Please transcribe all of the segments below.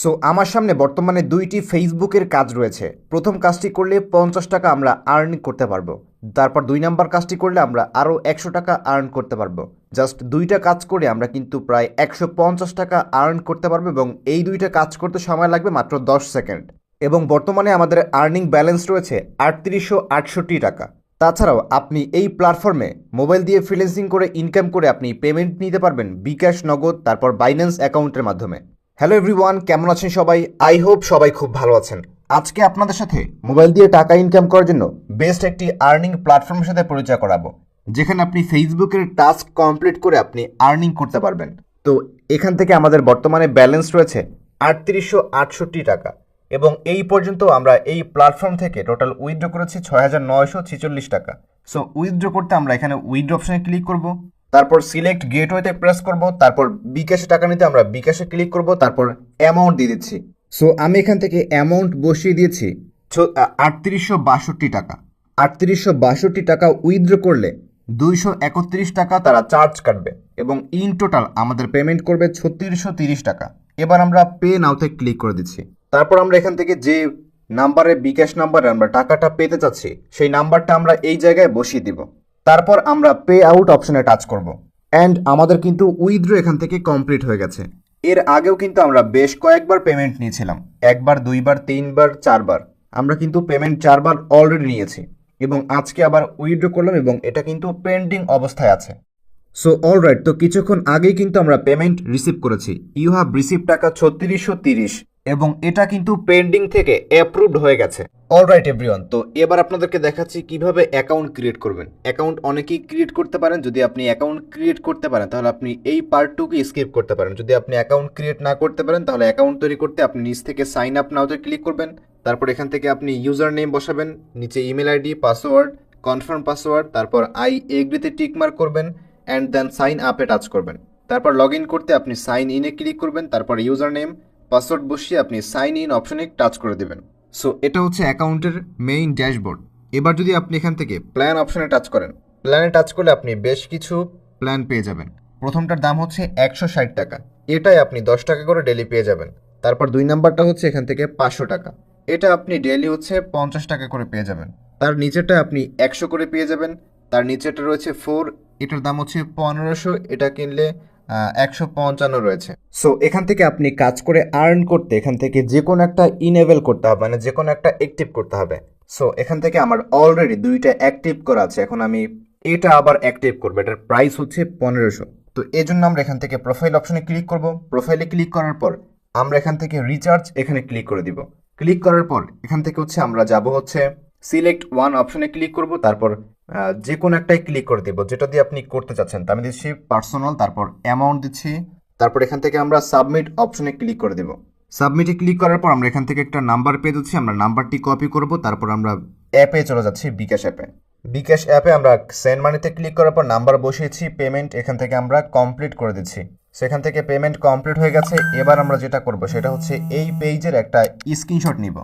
So আমার সামনে বর্তমানে দুইটি ফেসবুকের কাজ রয়েছে। প্রথম কাজটি করলে পঞ্চাশ টাকা আমরা আর্ন করতে পারব। তারপর দুই নাম্বার কাজটি করলে আমরা আরও একশো টাকা আর্ন করতে পারব। জাস্ট দুইটা কাজ করে আমরা কিন্তু প্রায় একশো পঞ্চাশ টাকা আর্ন করতে পারব এবং এই দুইটা কাজ করতে সময় লাগবে মাত্র দশ সেকেন্ড। এবং বর্তমানে আমাদের আর্নিং ব্যালেন্স রয়েছে আটত্রিশশো আটষট্টি টাকা। তাছাড়াও আপনি এই প্ল্যাটফর্মে মোবাইল দিয়ে ফ্রিল্যান্সিং করে ইনকাম করে আপনি পেমেন্ট নিতে পারবেন বিকাশ, নগদ, তারপর বাইন্যান্স অ্যাকাউন্টের মাধ্যমে। হ্যালো এভরিওয়ান কেমন আছেন সবাই? আই হোপ সবাই খুব ভালো আছেন। আজকে আপনাদের সাথে মোবাইল দিয়ে টাকা ইনকাম করার জন্য বেস্ট একটি আর্নিং প্ল্যাটফর্মের সাথে পরিচয় করাবো, যেখানে আপনি ফেসবুকের টাস্ক কমপ্লিট করে আপনি আর্নিং করতে পারবেন। তো এখান থেকে আমাদের বর্তমানে ব্যালেন্স রয়েছে আটত্রিশশো আটষট্টি টাকা এবং এই পর্যন্ত আমরা এই প্ল্যাটফর্ম থেকে টোটাল উইথড্র করেছি ছয় হাজার নয়শো ছেচল্লিশ টাকা। সো উইথড্র করতে আমরা এখানে উইথড্র অপশনে ক্লিক করব। তারপর সিলেক্ট গেটওয়েতে প্রেস করব, তারপর বিকাশে টাকা নিতে আমরা বিকাশে ক্লিক করব, তারপর অ্যামাউন্ট দিয়ে দিচ্ছি। সো আমি এখান থেকে অ্যামাউন্ট বসিয়ে দিয়েছি। আটত্রিশশো বাষট্টি টাকা। আটত্রিশশো বাষট্টি টাকা উইথড্র করলে দুইশো একত্রিশ টাকা তারা চার্জ কাটবে এবং ইন টোটাল আমাদের পেমেন্ট করবে ছত্রিশশো তিরিশ টাকা। এবার আমরা পে নাওতে ক্লিক করে দিচ্ছি। তারপর আমরা এখান থেকে যে নাম্বারে বিকাশ নাম্বারে আমরা টাকাটা পেতে চাচ্ছি, সেই নাম্বারটা আমরা এই জায়গায় বসিয়ে দিব। তারপর আমরা পে আউট অপশনে টাচ করব। অ্যান্ড আমাদের কিন্তু উইথড্র এখান থেকে কমপ্লিট হয়ে গেছে। এর আগেও কিন্তু আমরা বেশ কয়েকবার পেমেন্ট নিয়েছিলাম। একবার, দুইবার, তিনবার, চারবার। আমরা কিন্তু পেমেন্ট চারবার অলরেডি নিয়েছি। এবং আজকে আবার উইথড্র করলাম এবং এটা কিন্তু পেন্ডিং অবস্থায় আছে। সো অল রাইট তো কিছুক্ষণ আগেই কিন্তু আমরা পেমেন্ট রিসিভ করেছি। ইউ হ্যাভ রিসিভ টাকা ছত্রিশশো তিরিশ। এবং এটা কিন্তু পেন্ডিং থেকে অ্যাপ্রুভড হয়ে গেছে। অল রাইট এভরিওয়ান তো এবার আপনাদেরকে দেখাচ্ছি কীভাবে অ্যাকাউন্ট ক্রিয়েট করবেন। অ্যাকাউন্ট অনেকেই ক্রিয়েট করতে পারেন, যদি আপনি অ্যাকাউন্ট ক্রিয়েট করতে পারেন, তাহলে আপনি এই পার্টটুকু স্কিপ করতে পারেন। যদি আপনি অ্যাকাউন্ট ক্রিয়েট না করতে পারেন, তাহলে অ্যাকাউন্ট তৈরি করতে আপনি নিচ থেকে সাইন আপ নাওতে ক্লিক করবেন। তারপর এখান থেকে আপনি ইউজার নেম বসাবেন, নিচে email ID password confirm password তারপর আই এগ্রিতে টিক মার্ক করবেন অ্যান্ড দেন সাইন আপে টাচ করবেন। তারপর লগ ইন করতে আপনি সাইন ইনে ক্লিক করবেন, তারপর ইউজার নেম পাসওয়ার্ড বসিয়ে আপনি সাইন ইন অপশনে টাচ করে দেবেন। সো এটা হচ্ছে অ্যাকাউন্টের মেইন ড্যাশবোর্ড। এবার যদি আপনি এখান থেকে প্ল্যান অপশনে টাচ করেন, প্ল্যানে টাচ করলে আপনি বেশ কিছু প্ল্যান পেয়ে যাবেন। প্রথমটার দাম হচ্ছে একশো ষাট টাকা। এটাই আপনি দশ টাকা করে ডেলি পেয়ে যাবেন। তারপর দুই নাম্বারটা হচ্ছে এখান থেকে পাঁচশো টাকা। এটা আপনি ডেলি হচ্ছে পঞ্চাশ টাকা করে পেয়ে যাবেন। তার নিচেরটা আপনি একশো করে পেয়ে যাবেন। তার নিচেরটা রয়েছে ফোর এটার দাম হচ্ছে পনেরোশো। এটা কিনলে একশো পঞ্চান্ন রয়েছে। সো এখান থেকে আপনি কাজ করে আর্ন করতে, এখান থেকে যে কোনো একটা ইনেবল করতে হবে মানে যে কোনো একটা অ্যাক্টিভ করতে হবে। সো এখান থেকে আমার অলরেডি দুইটা অ্যাক্টিভ করা আছে। এখন আমি এটা আবার অ্যাক্টিভ করব। এটার প্রাইস হচ্ছে পনেরোশো। তো এই জন্য আমরা এখান থেকে প্রোফাইল অপশনে ক্লিক করব। প্রোফাইলে ক্লিক করার পর আমরা এখান থেকে রিচার্জ এখানে ক্লিক করে দিব। ক্লিক করার পর এখান থেকে হচ্ছে আমরা যাব হচ্ছে সিলেক্ট ওয়ান অপশনে ক্লিক করব, তারপর যে কোনো একটাই ক্লিক করে দেবো, যেটা দিয়ে আপনি করতে চাচ্ছেন। তা আমি দিচ্ছি পার্সোনাল তারপর অ্যামাউন্ট দিচ্ছি, তারপর এখান থেকে আমরা সাবমিট অপশনে ক্লিক করে দেবো। সাবমিটে ক্লিক করার পর আমরা এখান থেকে একটা নাম্বার পেয়ে যাচ্ছি, আমরা নাম্বারটি কপি করব, তারপর আমরা অ্যাপে চলে যাচ্ছি বিকাশ অ্যাপে বিকাশ অ্যাপে আমরা সেন্ড মানিতে ক্লিক করার পর নাম্বার বসিয়েছি পেমেন্ট এখান থেকে আমরা কমপ্লিট করে দিচ্ছি। সেখান থেকে পেমেন্ট কমপ্লিট হয়ে গেছে, এবার আমরা যেটা করব, সেটা হচ্ছে এই পেজের একটা স্ক্রিনশট নিব।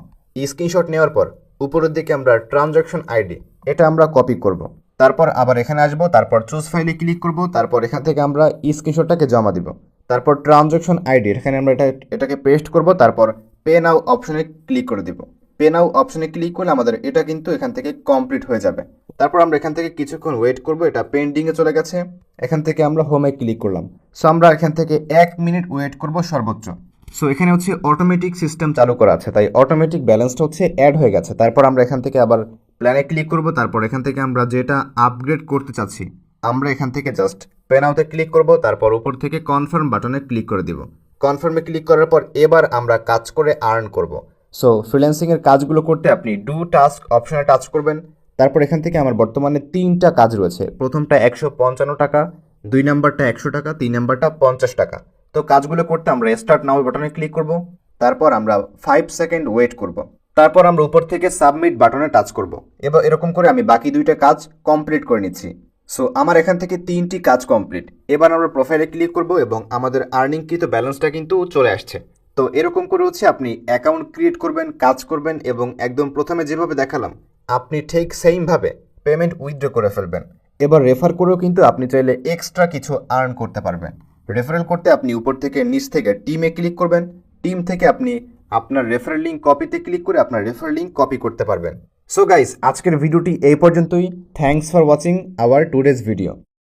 স্ক্রিনশট নেওয়ার পর উপরের দিকে আমরা ট্রানজাকশন আইডি এটা আমরা কপি করব। তারপর আবার এখানে আসব, তারপর চুজ ফাইলে ক্লিক করব, তারপর এখান থেকে আমরা স্ক্রিনশটটাকে জমা দিব। তারপর ট্রানজাকশন আইডি এখানে আমরা এটা এটাকে পেস্ট করব, তারপর পে নাও অপশনে ক্লিক করে দিব। পে নাও অপশনে ক্লিক করলে আমাদের এটা কিন্তু এখান থেকে কমপ্লিট হয়ে যাবে। তারপর আমরা এখান থেকে কিছুক্ষণ ওয়েট করব, এটা পেন্ডিংয়ে চলে গেছে। এখান থেকে আমরা হোমে ক্লিক করলাম। সো আমরা এখান থেকে এক মিনিট ওয়েট করব সর্বোচ্চ। সো এখানে হচ্ছে অটোমেটিক সিস্টেম চালু করা আছে। তাই অটোমেটিক ব্যালেন্সটা হচ্ছে অ্যাড হয়ে গেছে। তারপর আমরা এখান থেকে আবার প্ল্যানে ক্লিক করব। তারপর এখান থেকে আমরা যেটা আপগ্রেড করতে চাচ্ছি, আমরা এখান থেকে জাস্ট পেনাউতে ক্লিক করব। তারপর উপর থেকে কনফার্ম বাটনে ক্লিক করে দিব। কনফার্মে ক্লিক করার পর এবার আমরা কাজ করে আর্ন করব। সো ফ্রিল্যান্সিংয়ের কাজগুলো করতে আপনি ডু টাস্ক অপশনে টাচ করবেন। তারপর এখান থেকে আমার বর্তমানে তিনটা কাজ রয়েছে। প্রথমটা একশো পঞ্চান্ন টাকা, দুই নাম্বারটা একশো টাকা, তিন নাম্বারটা পঞ্চাশ টাকা। তো কাজগুলো করতে আমরা স্টার্ট নাও বাটনে ক্লিক করব, তারপর আমরা ফাইভ সেকেন্ড ওয়েট করব, তারপর আমরা উপর থেকে সাবমিট বাটনে টাচ করব। এবার এরকম করে আমি বাকি দুইটা কাজ কমপ্লিট করে নিচ্ছি। সো আমার এখান থেকে তিনটি কাজ কমপ্লিট এবার আমরা প্রোফাইলে ক্লিক করব এবং আমাদের আর্নিংকৃত ব্যালেন্সটা কিন্তু চলে আসছে। তো এরকম করে হচ্ছে আপনি অ্যাকাউন্ট ক্রিয়েট করবেন, কাজ করবেন এবং একদম প্রথমে যেভাবে দেখালাম, আপনি ঠিক সেইমভাবে পেমেন্ট উইথড্র করে ফেলবেন। এবার রেফার করেও কিন্তু আপনি চাইলে এক্সট্রা কিছু আর্ন করতে পারবেন। রেফারেল করতে আপনি উপর থেকে নিচ থেকে টিমে ক্লিক করবেন। টিম থেকে আপনি আপনার রেফারেল লিঙ্ক কপিতে ক্লিক করে আপনার রেফারেল লিঙ্ক কপি করতে পারবেন। সো গাইস আজকের ভিডিওটি এই পর্যন্তই। Thanks for watching our today's video